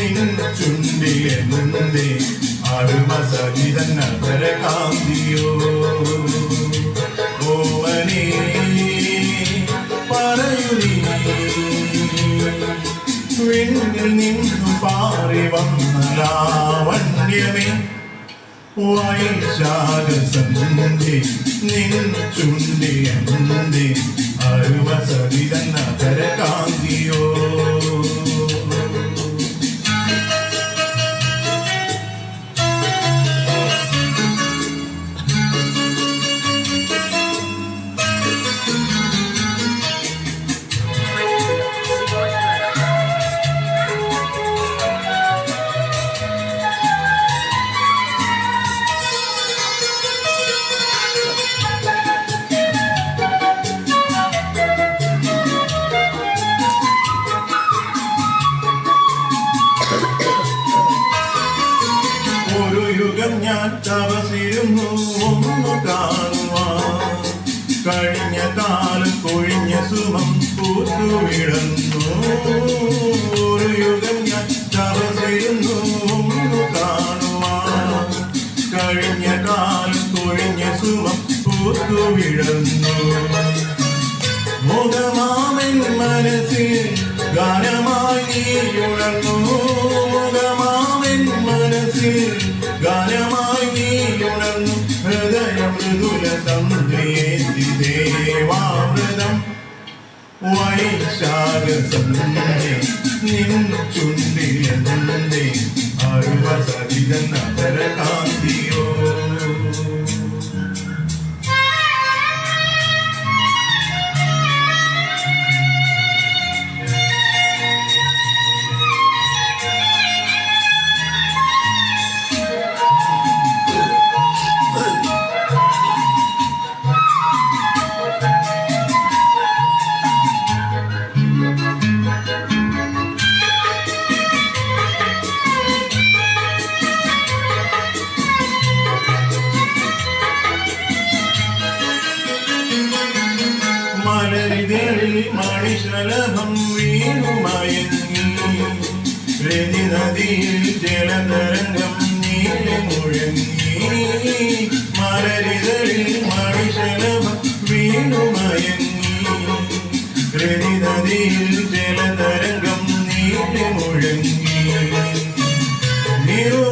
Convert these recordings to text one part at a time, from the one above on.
ചുണ്ടിലെന്തേ അരുമ സഹിതൻ നഗരകാന്തിയോ ഓമനേ പറയൂ നീ വിണ്ണിൽ നിന്നു പാറി ചുണ്ടി നഗരകാന്തിയോ യുഗം ഞാൻ തപസിരുന്നു ഒന്നു കാണുവാൻ കഴിഞ്ഞ കാലം കൊഴിഞ്ഞ സുഖം പൂത്തുവിടുന്നു. ഒരു യുഗം ഞാൻ തപസിരുന്നു ഒന്നു കാണുവാൻ കഴിഞ്ഞ കാലം കൊഴിഞ്ഞ സുഖം പൂത്തുവിടുന്നു. മുഖമാമൻ മനസ്സിൽ ഗാനമായി നീ ഉണർന്നു. ദേവാമൃതം. വൈശാഖ നിൻ ചുണ്ടിലെന്തേ മലരിതളിൽ മണിശലഭം വീണുമയങ്ങി രതി നദിയിൽ ജലതരംഗം നീല മുഴങ്ങി. മലരിതളിൽ മണിശലഭം വീണുമയങ്ങി രതി നദിയിൽ ജലതരംഗം നീല മുഴങ്ങി. നിറുവൻ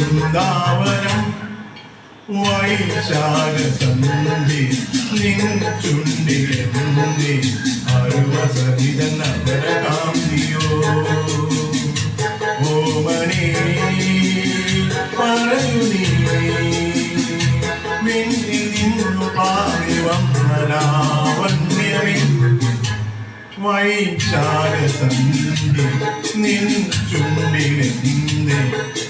പുളകമുകുളമേന്തിരാവൃന്ദാവനം വൈശാഖ സന്ധി നിൻ ചുണ്ടിലെന്തി അരുവ സഹിത നഗരകാന്തിയോ ഓമനേ പറയൂ നീ വന്ന ലാവണ്യമേ സന്ധി നിൻ ചുണ്ടിലെന്തേ അരുമ